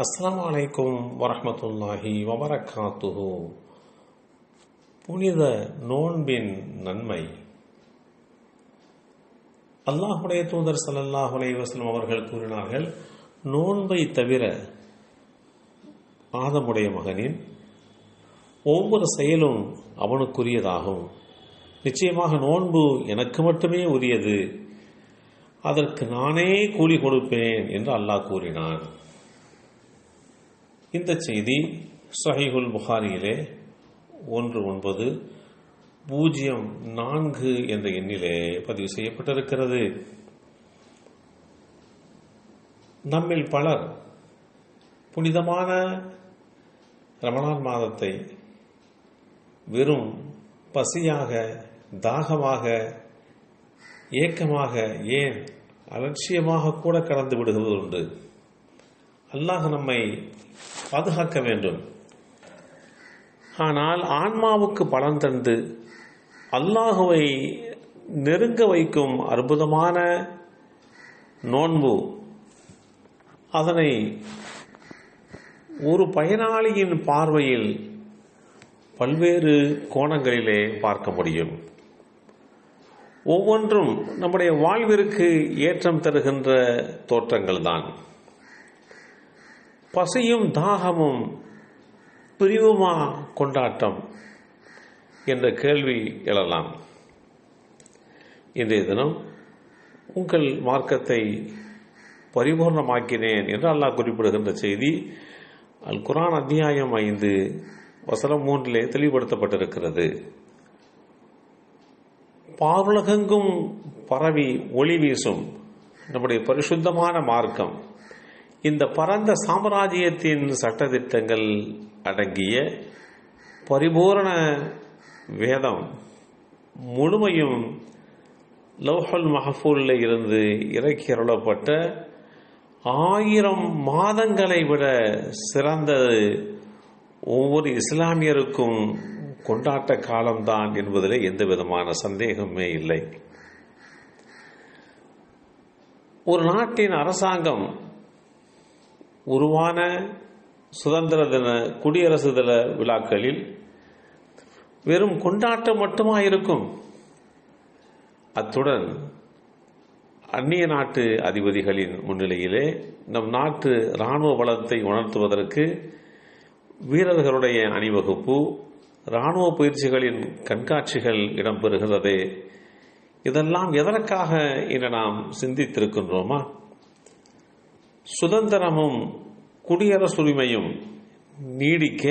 அஸ்லாம் அலைக்கும் வரஹ்மத்துல்லாஹி வபரகாத்துஹு. புனித நோன்பின் நன்மை. அல்லாஹுடைய தூதர் சல்லாஹ் அலைவாஸ்லம் அவர்கள் கூறினார்கள் நோன்பை தவிர ஆதமுடைய மகனின் ஒவ்வொரு செயலும் அவனுக்குரியதாகும். நிச்சயமாக நோன்பு எனக்கு மட்டுமே உரியது. அதற்கு நானே கூலி கொடுப்பேன் என்று அல்லாஹ் கூறினான். இந்த செய்தி சஹிஹுல் புகாரியிலே ஒன்று ஒன்பது பூஜ்ஜியம் நான்கு என்ற எண்ணிலே பதிவு செய்யப்பட்டிருக்கிறது. நம்மில் பலர் புனிதமான ரமணான் மாதத்தை வெறும் பசியாக தாகமாக ஏக்கமாக ஏன் அலட்சியமாக கூட கடந்து விடுவது உண்டு? அல்லாஹ் நம்மை பாதுகாக்க வேண்டும். ஆனால் ஆன்மாவுக்கு பலன் தந்து அல்லாஹுவை நெருங்க வைக்கும் அற்புதமான நோன்பு. அதனை ஒரு பயனாளியின் பார்வையில் பல்வேறு கோணங்களிலே பார்க்க முடியும். ஒவ்வொன்றும் நம்முடைய வாழ்விற்கு ஏற்றம் தருகின்ற தோற்றங்கள் தான் பசியும் தாகமும் பிரிவுமா கொண்டாட்டம் என்ற கேள்வி எழலாம். இன்றைய தினம் உங்கள் மார்க்கத்தை பரிபூர்ணமாக்கினேன் என்று அல்லாஹ் குறிப்பிடுகின்ற செய்தி அல் குரான் அத்தியாயம் ஐந்து வசனம் மூன்றிலே தெளிவுபடுத்தப்பட்டிருக்கிறது. பாருலகெங்கும் பரவி ஒளி வீசும் நம்முடைய பரிசுத்தமான மார்க்கம். இந்த பரந்த சாம்ராஜ்யத்தின் சட்டத்திட்டங்கள் அடங்கிய பரிபூரண வேதம் முழுமையும் லவ்ஹல் மஹஃபூலில் இருந்து இறக்கி அருளப்பட்ட ஆயிரம் மாதங்களை விட சிறந்தது ஒவ்வொரு இஸ்லாமியருக்கும் கொண்டாட்ட காலம்தான் என்பதில் எந்த விதமான சந்தேகமே இல்லை. ஒரு நாட்டின் அரசாங்கம் உருவான சுதந்திர தின குடியரசு தின விழாக்களில் வெறும் கொண்டாட்டம் மட்டுமா இருக்கும்? அத்துடன் அந்நிய நாட்டு அதிபதிகளின் முன்னிலையிலே நம் நாட்டு இராணுவ பலத்தை உணர்த்துவதற்கு வீரர்களுடைய அணிவகுப்பு இராணுவ பயிற்சிகளின் கண்காட்சிகள் இடம்பெறுகிறது. இதெல்லாம் எதற்காக இன்று நாம் சிந்தித்திருக்கின்றோமா? சுதந்திரமும் குடியரசுரிமையும் நீடிக்க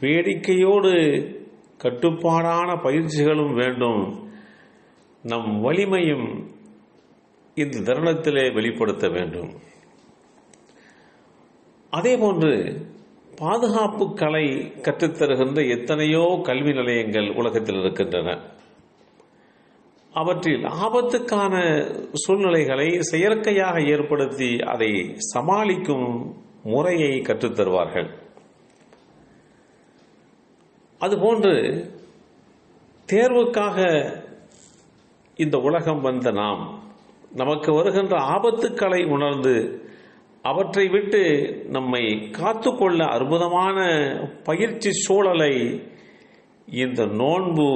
வேடிக்கையோடு கட்டுப்பாடான பயிற்சிகளும் வேண்டும். நம் வலிமையும் இந்த தருணத்திலே வெளிப்படுத்த வேண்டும். அதேபோன்று பாதுகாப்பு கலை கற்றுத்தருகின்ற எத்தனையோ கல்வி நிலையங்கள் உலகத்தில் இருக்கின்றன. அவற்றில் ஆபத்துக்கான சூழ்நிலைகளை செயற்கையாக ஏற்படுத்தி அதை சமாளிக்கும் முறையை கற்றுத்தருவார்கள் அதுபோன்று தேர்வுக்காக இந்த உலகம் வந்த நாம் நமக்கு வருகின்ற ஆபத்துக்களை உணர்ந்து அவற்றை விட்டு நம்மை காத்துக்கொள்ள அற்புதமான பயிற்சி சூழலை இந்த நோன்பு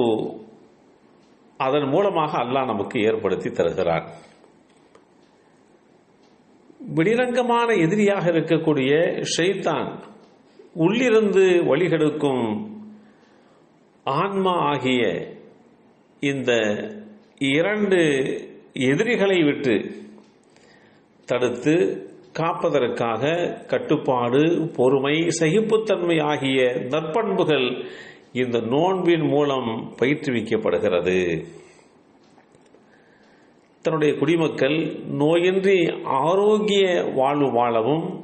அதன் மூலமாக அல்லாஹ் நமக்கு ஏற்படுத்தி தருகிறார் வெளிரங்கமான எதிரியாக இருக்கக்கூடிய ஷைத்தான் உள்ளிருந்து வழிகெடுக்கும் ஆன்மா ஆகிய இந்த இரண்டு எதிரிகளை விட்டு தடுத்து காப்பதற்காக கட்டுப்பாடு பொறுமை சகிப்புத்தன்மை ஆகிய நற்பண்புகள் இந்த நோன்பின் மூலம் பயிற்றுவிக்கப்படுகிறது. தன்னுடைய குடிமக்கள் நோயின்றி ஆரோக்கிய வாழ்வு வாழவும்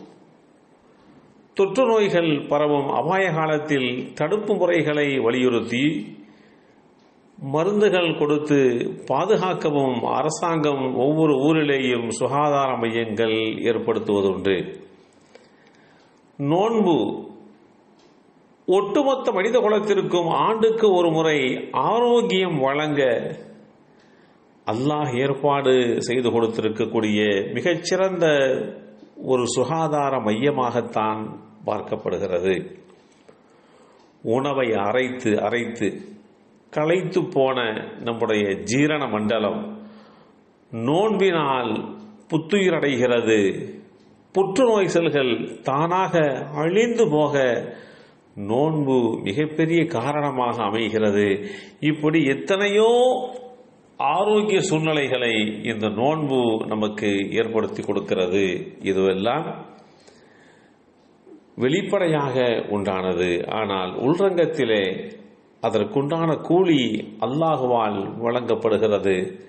தொற்று நோய்கள் பரவும் அபாய காலத்தில் தடுப்பு முறைகளை வலியுறுத்தி மருந்துகள் கொடுத்து பாதுகாக்கவும் அரசாங்கம் ஒவ்வொரு ஊரிலேயும் சுகாதார மையங்கள் ஏற்படுத்துவதுண்டு. நோன்பு ஒட்டுமொத்த மனித குலத்திற்கும் ஆண்டுக்கு ஒரு முறை ஆரோக்கியம் வழங்க அல்லாஹ் ஏற்பாடு செய்து கொடுத்திருக்கக்கூடிய மிகச்சிறந்த ஒரு சுகாதார மையமாகத்தான் பார்க்கப்படுகிறது. உணவை அரைத்து அரைத்து களைத்து போன நம்முடைய ஜீரண மண்டலம் நோன்பினால் புத்துயிரடைகிறது. புற்றுநோய் செல்கள் தானாக அழிந்து போக நோன்பு மிகப்பெரிய காரணமாக அமைகிறது. இப்படி எத்தனையோ ஆரோக்கிய சூழ்நிலைகளை இந்த நோன்பு நமக்கு ஏற்படுத்தி கொடுக்கிறது. இதுவெல்லாம் வெளிப்படையாக உண்டானது. ஆனால் உள்ரங்கத்திலே அதற்குண்டான கூலி அல்லாஹுவால் வழங்கப்படுகிறது.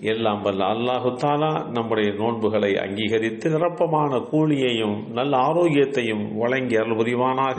எல்லாம் வல்ல அல்லாஹு தாலா நம்முடைய நோன்புகளை அங்கீகரித்து நிரப்பமான கூலியையும் நல்ல ஆரோக்கியத்தையும் வழங்கி அருள் புரிவானாக